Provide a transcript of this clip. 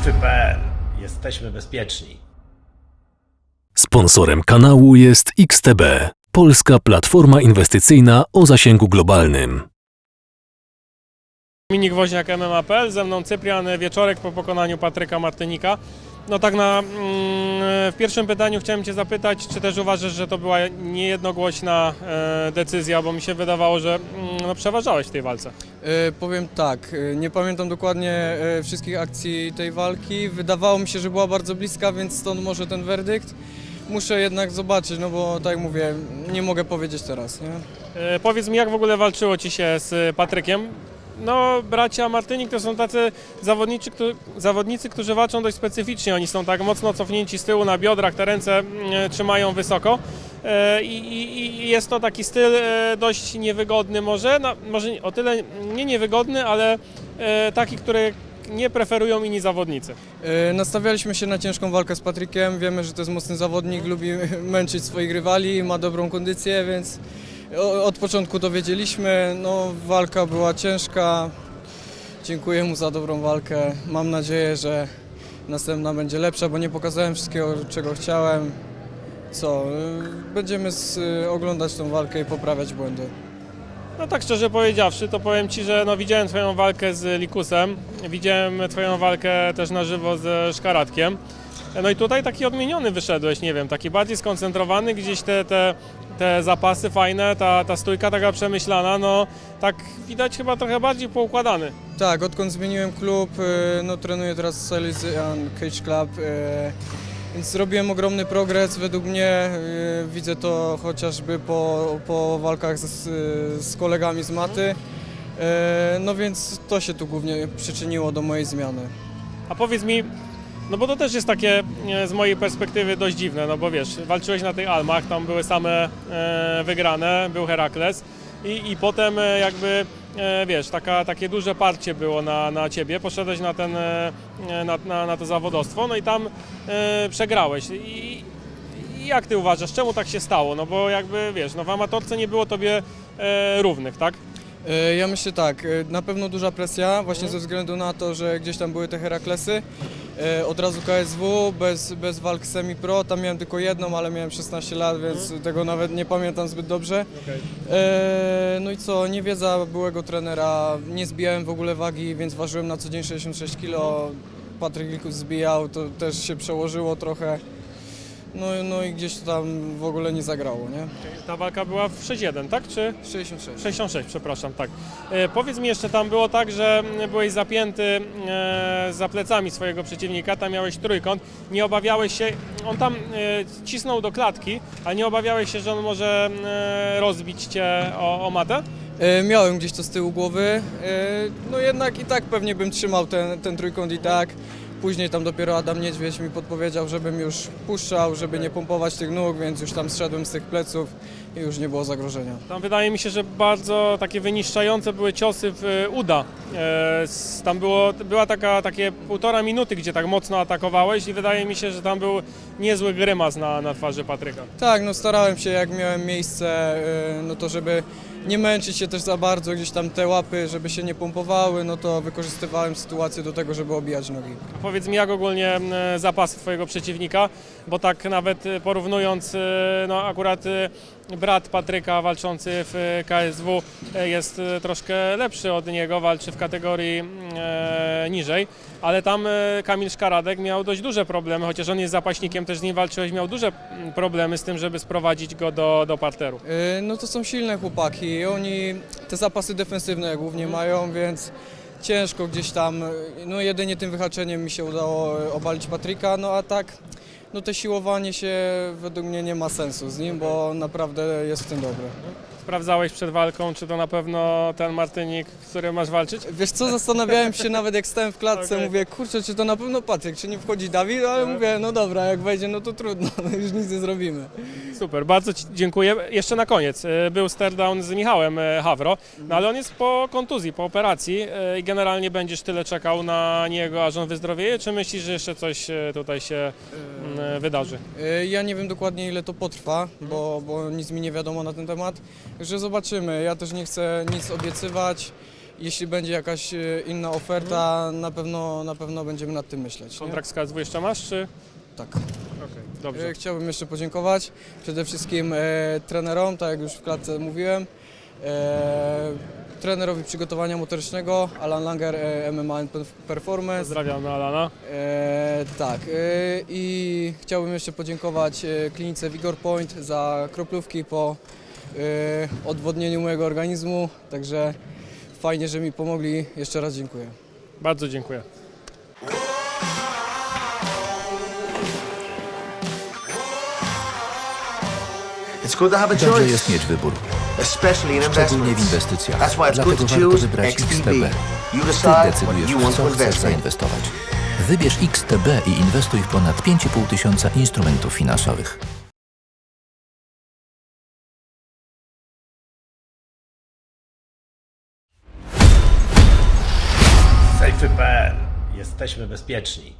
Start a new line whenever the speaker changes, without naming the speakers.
Strefy.pl. Jesteśmy bezpieczni.
Sponsorem kanału jest XTB, polska platforma inwestycyjna o zasięgu globalnym.
Dominik Woźniak, MMA.pl, ze mną Cyprian Wieczorek po pokonaniu Patryka Martynika. No tak na, mm, w pierwszym pytaniu chciałem Cię zapytać, czy też uważasz, że to była niejednogłośna e, decyzja, bo mi się wydawało, że mm, no, przeważałeś w tej walce.
E, powiem tak, e, nie pamiętam dokładnie wszystkich akcji tej walki. Wydawało mi się, że była bardzo bliska, więc stąd może ten werdykt. Muszę jednak zobaczyć, no bo tak jak mówię, nie mogę powiedzieć teraz, nie?
E, powiedz mi, jak w ogóle walczyło Ci się z Patrykiem? No, bracia Martynik to są tacy zawodnicy, którzy, zawodnicy, którzy walczą dość specyficznie. Oni są tak mocno cofnięci z tyłu na biodrach, te ręce mm, trzymają wysoko. E, I, i, I jest to taki styl e, dość niewygodny może, no, może o tyle nie niewygodny, ale e, taki, który nie preferują inni zawodnicy.
E, Nastawialiśmy się na ciężką walkę z Patrykiem. Wiemy, że to jest mocny zawodnik, lubi męczyć swoich rywali, ma dobrą kondycję, więc od początku to wiedzieliśmy. No, walka była ciężka. Dziękuję mu za dobrą walkę. Mam nadzieję, że następna będzie lepsza, bo nie pokazałem wszystkiego, czego chciałem. Co, y, będziemy y, oglądać tą walkę i poprawiać błędy.
No tak szczerze powiedziawszy, to powiem Ci, że no, widziałem Twoją walkę z Likusem, widziałem Twoją walkę też na żywo ze Szkaratkiem. No i tutaj taki odmieniony wyszedłeś, nie wiem, taki bardziej skoncentrowany, gdzieś te, te, te zapasy fajne, ta, ta stójka taka przemyślana, no tak widać chyba trochę bardziej poukładany.
Tak, odkąd zmieniłem klub, y, no trenuję teraz Salesian Cage Club, y, więc zrobiłem ogromny progres według mnie. y, Widzę to chociażby po, po walkach z, z kolegami z maty. Y, No więc to się tu głównie przyczyniło do mojej zmiany.
A powiedz mi, no bo to też jest takie z mojej perspektywy dość dziwne, no bo wiesz, walczyłeś na tych Almach, tam były same e, wygrane, był Herakles i, i potem e, jakby, wiesz, taka, takie duże parcie było na, na ciebie, poszedłeś na, ten, e, na, na, na to zawodowstwo, no i tam e, przegrałeś. I, i jak ty uważasz, czemu tak się stało? No bo jakby, wiesz, no w amatorce nie było tobie e, równych, tak?
E, Ja myślę tak, e, na pewno duża presja, właśnie ze względu na to, że gdzieś tam były te Heraklesy. E, Od razu KSW, bez, bez walk semi-pro, tam miałem tylko jedną, ale miałem 16 lat, więc tego nawet nie pamiętam zbyt dobrze. E, No i co, niewiedza byłego trenera, nie zbijałem w ogóle wagi, więc ważyłem na co dzień 66 kg. Patryk Likus zbijał, to też się przełożyło trochę. No, no i gdzieś to tam w ogóle nie zagrało, nie?
Ta walka była w 6-1, tak? Czy
66.
66, przepraszam, tak. E, powiedz mi jeszcze, tam było tak, że byłeś zapięty e, za plecami swojego przeciwnika, tam miałeś trójkąt, nie obawiałeś się, on tam e, cisnął do klatki, ale nie obawiałeś się, że on może e, rozbić cię o, o matę?
E, Miałem gdzieś to z tyłu głowy, e, no jednak i tak pewnie bym trzymał ten, ten trójkąt i tak. Później tam dopiero Adam Niedźwiedź mi podpowiedział, żebym już puszczał, żeby nie pompować tych nóg, więc już tam zszedłem z tych pleców i już nie było zagrożenia.
Tam wydaje mi się, że bardzo takie wyniszczające były ciosy w e, uda. E, tam było, była taka, takie półtora minuty, gdzie tak mocno atakowałeś i wydaje mi się, że tam był niezły grymas na, na twarzy Patryka.
Tak, no starałem się jak miałem miejsce, e, no to żeby nie męczyć się też za bardzo, gdzieś tam te łapy, żeby się nie pompowały, no to wykorzystywałem sytuację do tego, żeby obijać nogi.
Powiedz mi, jak ogólnie zapasy Twojego przeciwnika, bo tak nawet e, porównując, e, no akurat e, brat Patryka walczący w KSW e, jest e, troszkę lepszy od niego, walczy w kategorii e, niżej, ale tam Kamil Szkaradek miał dość duże problemy, chociaż on jest zapaśnikiem, też z nim walczyłeś, miał duże mm, problemy z tym, żeby sprowadzić go do, do parteru.
No to są silne chłopaki. Oni te zapasy defensywne głównie mają, więc ciężko gdzieś tam. No jedynie tym wyhaczeniem mi się udało obalić Patryka, no a tak. No to siłowanie się według mnie nie ma sensu z nim, bo naprawdę jest w tym dobry.
Sprawdzałeś przed walką, czy to na pewno ten Martynik, z którym masz walczyć?
Wiesz co, zastanawiałem się nawet jak stałem w klatce,
Okej.
mówię, kurczę, czy to na pewno Patryk, czy nie wchodzi Dawid, ale mówię, no dobra, jak wejdzie, no to trudno, już nic nie zrobimy.
Super, bardzo Ci dziękuję. Jeszcze na koniec, e, był stare-down z Michałem e, Hawro, no ale on jest po kontuzji, po operacji e, i generalnie będziesz tyle czekał na niego, aż on wyzdrowieje, czy myślisz, że jeszcze coś e, tutaj się wydarzy?
E, Ja nie wiem dokładnie ile to potrwa, bo, bo nic mi nie wiadomo na ten temat, że zobaczymy. Ja też nie chcę nic obiecywać. jeśli będzie jakaś e, inna oferta, na pewno, na pewno będziemy nad tym myśleć. nie?
Kontrakt z KSW jeszcze masz, czy?
Tak.
Okej, dobrze.
E, Chciałbym jeszcze podziękować przede wszystkim e, trenerom, tak jak już w klatce mówiłem, e, trenerowi przygotowania motorycznego, Alan Langer, e, MMA Performance.
Pozdrawiamy Alana.
E, tak, e, i chciałbym jeszcze podziękować e, klinice Vigor Point za kroplówki po odwodnieniu mojego organizmu, także fajnie, że mi pomogli. Jeszcze raz dziękuję.
Bardzo dziękuję.
Dobrze jest mieć wybór, szczególnie w inwestycjach. Dlatego warto wybrać
XTB.
Ty decydujesz, w co chcesz zainwestować. Wybierz XTB i inwestuj w ponad 5,5 tysiąca instrumentów finansowych.
Jesteśmy bezpieczni.